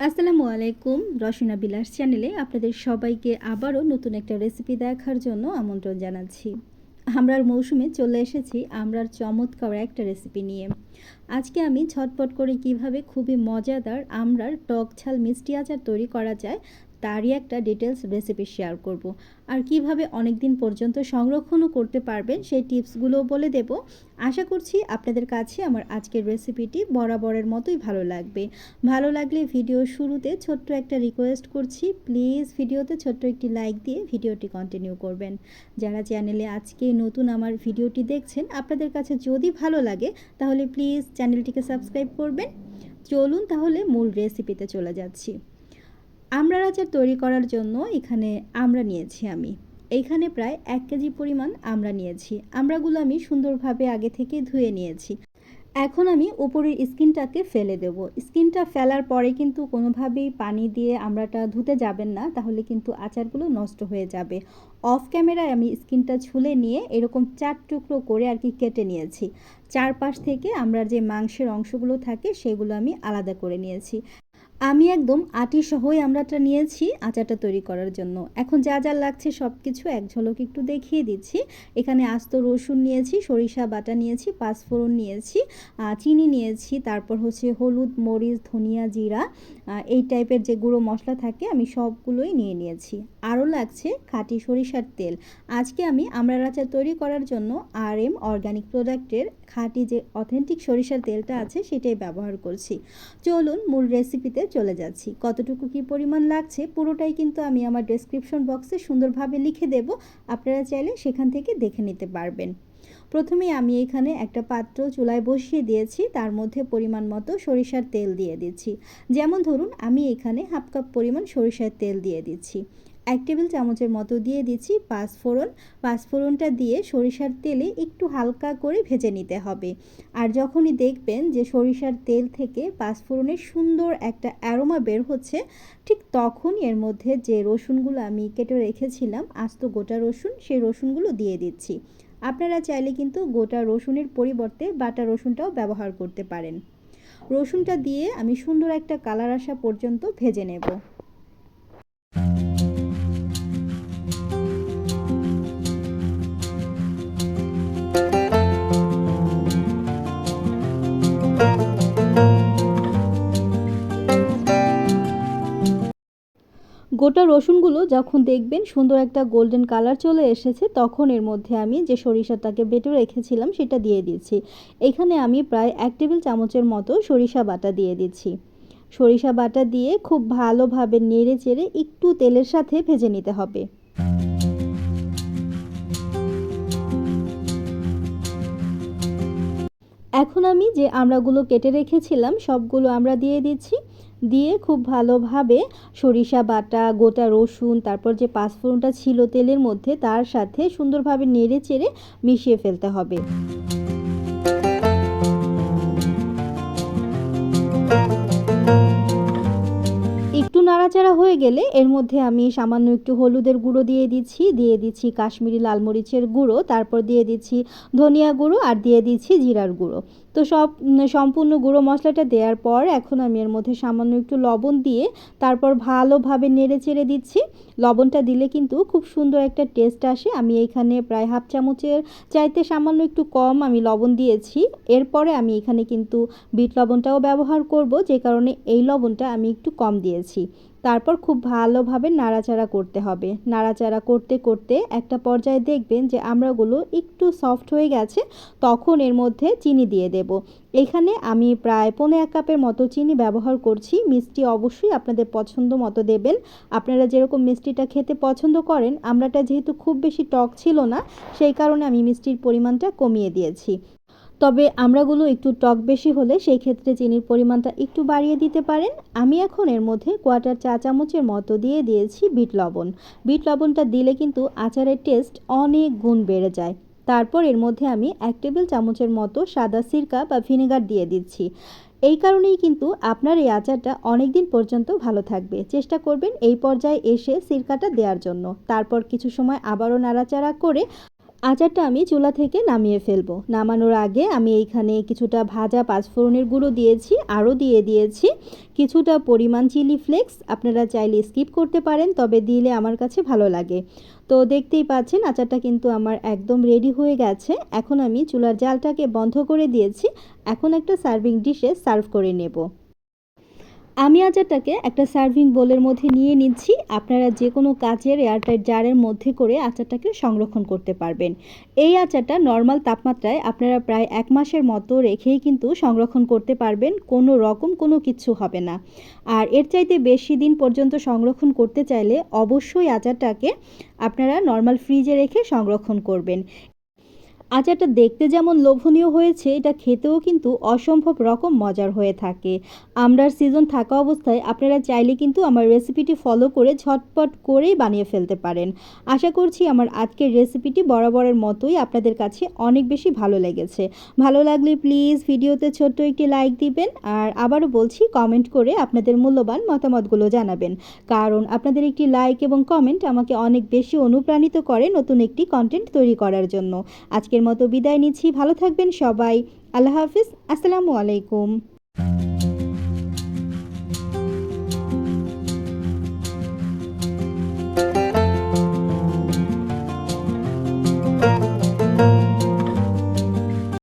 আসসালামু আলাইকুম, রসনা বিলাস চ্যানেলে আপনাদের সবাইকে আবারও নতুন একটা রেসিপি দেখার জন্য আমন্ত্রণ জানাচ্ছি। আমরার মৌসুমে চলে এসেছি আমরার চমৎকার একটা রেসিপি নিয়ে। আজকে আমি ঝটপট করে কীভাবে খুবই মজাদার আমরার টক ঝাল মিষ্টি আচার তৈরি করা যায় তারই একটা ডিটেলস রেসিপি শেয়ার করব। আর কীভাবে অনেক দিন পর্যন্ত সংরক্ষণও করতে পারবেন, সেই টিপসগুলোও বলে দেব। আশা করছি আপনাদের কাছে আমার আজকের রেসিপিটি বরাবরের মতোই ভালো লাগবে। ভালো লাগলে ভিডিও শুরুতে ছোট্ট একটা রিকোয়েস্ট করছি প্লিজ ভিডিওতে ছোট্ট একটি লাইক দিয়ে ভিডিওটি কন্টিনিউ করবেন। যারা চ্যানেলে আজকে নতুন আমার ভিডিওটি দেখছেন, আপনাদের কাছে যদি ভালো লাগে, তাহলে প্লিজ চ্যানেলটিকে সাবস্ক্রাইব করবেন। চলুন তাহলে মূল রেসিপিতে চলে যাচ্ছি। আমড়ার আচার তৈরি করার জন্য এখানে আমড়া নিয়েছি আমি। এইখানে প্রায় এক কেজি পরিমাণ আমড়া নিয়েছি। আমড়াগুলো আমি সুন্দরভাবে আগে থেকে ধুয়ে নিয়েছি। এখন আমি উপরের স্কিনটাকে ফেলে দেব। স্কিনটা ফেলার পরে কিন্তু কোনোভাবেই পানি দিয়ে আমড়াটা ধুতে যাবেন না, তাহলে কিন্তু আচারগুলো নষ্ট হয়ে যাবে। অফ ক্যামেরায় আমি স্কিনটা ছুলে নিয়ে এরকম চার টুকরো করে আর কি কেটে নিয়েছি। চারপাশ থেকে আমরা যে মাংসের অংশগুলো থাকে, সেগুলো আমি আলাদা করে নিয়েছি। আমি একদম আটি সহই আমরাটা নিয়েছি আচারটা তৈরি করার জন্য। এখন যা যা লাগছে সব কিছু এক ঝলক একটু দেখিয়ে দিচ্ছি। এখানে আস্ত রসুন নিয়েছি, সরিষা বাটা নিয়েছি, পাঁচফোড়ন নিয়েছি চিনি নিয়েছি, তারপর হচ্ছে হলুদ, মরিচ, ধনিয়া, জিরা এই টাইপের যে গুঁড়ো মশলা থাকে আমি সবগুলোই নিয়ে নিয়েছি। আরও লাগছে খাঁটি সরিষার তেল। আজকে আমি আমড়ার আচার তৈরি করার জন্য আর এম অর্গানিক প্রোডাক্টের খাঁটি যে অথেন্টিক সরিষার তেলটা আছে সেটাই ব্যবহার করছি। চলুন মূল রেসিপিতে চলে যাচ্ছি। কতটুকু কি পরিমাণ লাগছে পুরোটাই কিন্তু আমি আমার ডেসক্রিপশন বক্সে সুন্দরভাবে লিখে দেব। আপনারা চাইলে সেখান থেকে দেখে নিতে পারবেন। প্রথমে আমি এখানে একটা পাত্র চুলায় বসিয়ে দিয়েছি, তার মধ্যে পরিমাণ মতো সরিষার তেল দিয়ে দিচ্ছি। যেমন ধরুন, আমি এখানে হাফ কাপ পরিমাণ সরিষার তেল দিয়ে দিচ্ছি। এক টেবিল চামচের মতো দিয়ে দিচ্ছি পাঁচফোড়ন পাঁচফোড়নটা দিয়ে সরিষার তেলে একটু হালকা করে ভেজে নিতে হবে। আর যখনই দেখবেন যে সরিষার তেল থেকে পাঁচফোড়নের সুন্দর একটা অ্যারোমা বের হচ্ছে, ঠিক তখন এর মধ্যে যে রসুনগুলো আমি কেটে রেখেছিলাম, আস্ত গোটা রসুন, সেই রসুনগুলো দিয়ে দিচ্ছি। আপনারা চাইলে কিন্তু গোটা রসুনের পরিবর্তে বাটা রসুনটাও ব্যবহার করতে পারেন। রসুনটা দিয়ে আমি সুন্দর একটা কালার আসা পর্যন্ত ভেজে নেব। গোটা রসুনগুলো যখন দেখবেন সুন্দর একটা গোল্ডেন কালার চলে এসেছে, তখন এর মধ্যে আমি যে সরিষাটাকে বেটে রেখেছিলাম সেটা দিয়ে দিচ্ছি। এখানে আমি প্রায় এক টেবিল চামচের মতো সরিষা বাটা দিয়ে দিচ্ছি। সরিষা বাটা দিয়ে খুব ভালোভাবে নেড়ে চেড়ে একটু তেলের সাথে ভেজে নিতে হবে। এখন আমি যে আমড়াগুলো কেটে রেখেছিলাম, সবগুলো আমরা দিয়ে দিচ্ছি। দিয়ে খুব ভালোভাবে সরিষা বাটা, গোটা রসুন, তারপর যে পাঁচফোড়নটা ছিল তেলের মধ্যে, তার সাথে সুন্দরভাবে নেড়ে চেড়ে মিশিয়ে ফেলতে হবে। নাড়াচাড়া হয়ে গেলে এর মধ্যে আমি সামান্য একটু হলুদের গুঁড়ো দিয়ে দিচ্ছি দিয়ে দিচ্ছি কাশ্মীরি লাল মরিচের গুঁড়ো, তারপর দিয়ে দিচ্ছি ধনিয়া গুঁড়ো আর দিয়ে দিচ্ছি জিরার গুঁড়ো। তো সব সম্পূর্ণ গুঁড়ো মশলাটা দেওয়ার পর এখন আমি এর মধ্যে সামান্য একটু লবণ দিয়ে তারপর ভালোভাবে নেড়ে চেড়ে দিচ্ছি। লবণটা দিলে কিন্তু খুব সুন্দর একটা টেস্ট আসে। আমি এখানে প্রায় হাফ চামচের চাইতে সামান্য একটু কম আমি লবণ দিয়েছি। এরপরে আমি এখানে কিন্তু বিট লবণটাও ব্যবহার করব, যে কারণে এই লবণটা আমি একটু কম দিয়েছি। তারপর খুব ভালোভাবে নাড়াচাড়া করতে হবে। নাড়াচাড়া করতে করতে একটা পর্যায়ে দেখবেন যে আমড়াগুলো একটু সফট হয়ে গেছে, তখন এর মধ্যে চিনি দিয়ে দেব। এখানে আমি প্রায় পনেরো এক কাপের মতো চিনি ব্যবহার করছি। মিষ্টি অবশ্যই আপনাদের পছন্দ মতো দেবেন। আপনারা যেরকম মিষ্টিটা খেতে পছন্দ করেন, আমরাটা যেহেতু খুব বেশি টক ছিল না, সেই কারণে আমি মিষ্টির পরিমাণটা কমিয়ে দিয়েছি। তবে আমড়াগুলো একটু টক বেশি হলে সেই ক্ষেত্রে চিনির পরিমাণটা একটু বাড়িয়ে দিতে পারেন। আমি এখন এর মধ্যে কোয়াটার চা চামচের মতো দিয়ে দিয়েছি বিট লবণ। বিট লবণটা দিলে কিন্তু আচারের টেস্ট অনেক গুণ বেড়ে যায়। তারপর এর মধ্যে আমি এক টেবিল চামচের মতো সাদা সিরকা বা ভিনেগার দিয়ে দিচ্ছি। এই কারণেই কিন্তু আপনার এই আচারটা অনেক দিন পর্যন্ত ভালো থাকবে। চেষ্টা করবেন এই পর্যায়ে এসে সিরকাটা দেওয়ার জন্য। তারপর কিছু সময় আবারও নাড়াচাড়া করে আচারটা আমি চুলা থেকে নামিয়ে ফেলব। নামানোর আগে আমি এইখানে কিছুটা ভাজা পাঁচফোড়নের গুঁড়ো দিয়েছি, আরও দিয়ে দিয়েছি। কিছুটা পরিমাণ চিলি ফ্লেক্স আপনারা চাইলে স্কিপ করতে পারেন, তবে দিলে আমার কাছে ভালো লাগে। তো দেখতেই পাচ্ছেন আচারটা কিন্তু আমার একদম রেডি হয়ে গেছে। এখন আমি চুলার জালটাকে বন্ধ করে দিয়েছি। এখন একটা সার্ভিং ডিশে সার্ভ করে নেব। আমি আচারটাকে একটা সার্ভিং বোলের মধ্যে নিয়ে নিচ্ছি। আপনারা যে কোনো কাচের এয়ারটাইট জারের মধ্যে করে আচারটাকে সংরক্ষণ করতে পারবেন। এই আচারটা নর্মাল তাপমাত্রায় আপনারা প্রায় এক মাসের মতো রেখেই কিন্তু সংরক্ষণ করতে পারবেন। কোনো রকম কোনো কিছু হবে না। আর এর চাইতে বেশি দিন পর্যন্ত সংরক্ষণ করতে চাইলে অবশ্যই আচারটাকে আপনারা নর্মাল ফ্রিজে রেখে সংরক্ষণ করবেন। আচারটা দেখতে যেমন লোভনীয় হয়েছে, এটা খেতেও কিন্তু অসম্ভব রকম মজার হয়ে থাকে। আমরার সিজন থাকা অবস্থায় আপনারা চাইলে কিন্তু আমার রেসিপিটি ফলো করে ঝটপট করেই বানিয়ে ফেলতে পারেন। আশা করছি আমার আজকের রেসিপিটি বরাবরের মতোই আপনাদের কাছে অনেক বেশি ভালো লেগেছে। ভালো লাগলে প্লিজ ভিডিওতে ছোট্ট একটি লাইক দিবেন আর আবারও বলছি কমেন্ট করে আপনাদের মূল্যবান মতামতগুলো জানাবেন। কারণ আপনাদের একটি লাইক এবং কমেন্ট আমাকে অনেক বেশি অনুপ্রাণিত করে নতুন একটি কন্টেন্ট তৈরি করার জন্য। আজকের মতো বিদায় নিচ্ছি। ভালো থাকবেন সবাই। আল্লাহ হাফিজ। আসসালামু আলাইকুম।